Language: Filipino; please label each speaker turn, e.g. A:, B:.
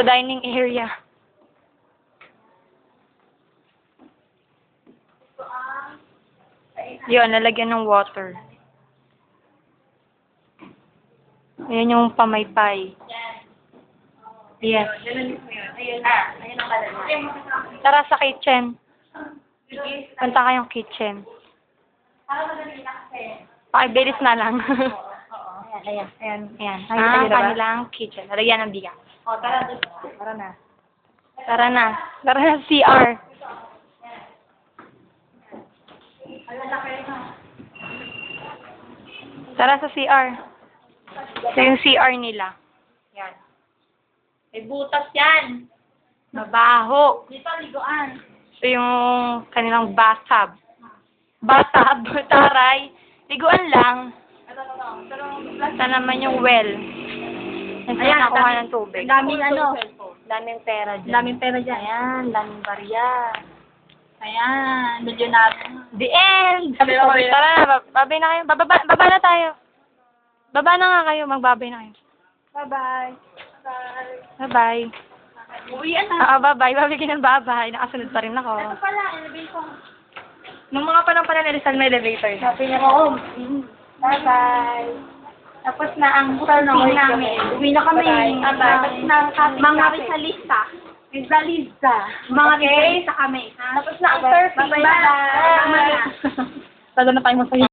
A: Sa dining area. Yun, nalagyan ng water. Ayan yung pamaypay. Yes. Tara sa kitchen. Punta kayong kitchen. Pakibilis na lang.
B: Ayan, ayan.
A: Ayan.
B: Nakikita
A: Ah,
B: niyo na ba?
A: kanilang kitchen. Nalagyan ng bigas.
B: O, tara, tara na.
A: Tara na. Tara na CR. Tara sa CR. Ito yung CR nila.
B: Yan. May butas yan.
A: Mabaho.
B: Dito, liguan.
A: Ito yung kanilang bathtub. Bathtub, taray. Liguan lang.
B: Ito
A: naman yung well. Sila
B: Ayan,
A: nakuha
B: dami-
A: ng tubig.
B: daming ano,
A: Daming pera dyan.
B: daming pera dyan.
A: Ayan, daming barya.
B: Ayan, milyonaryo.
A: The end!
B: Sabi ko kayo.
A: Tara babay na kayo. Bababa, baba na tayo. Baba na nga kayo, magbabay na kayo.
B: Bye-bye. Bye.
A: Bye-bye.
B: Uwian na.
A: Ah, bye-bye. Babay ka ng bye-bye. Nakasunod pa rin ako.
B: Ito pala, elevator.
A: Nung mga panahon pala ni Rizal may elevator na.
B: Sabi niya, oo. Bye-bye. Tapos na ang booking namin. Uwi na kami. Tapos na ang mga Rizalista. Rizalista. Mga Rizalista kami. Tapos na ang surfing. Bye-bye. Tama na.
A: Talo na tayo masaya.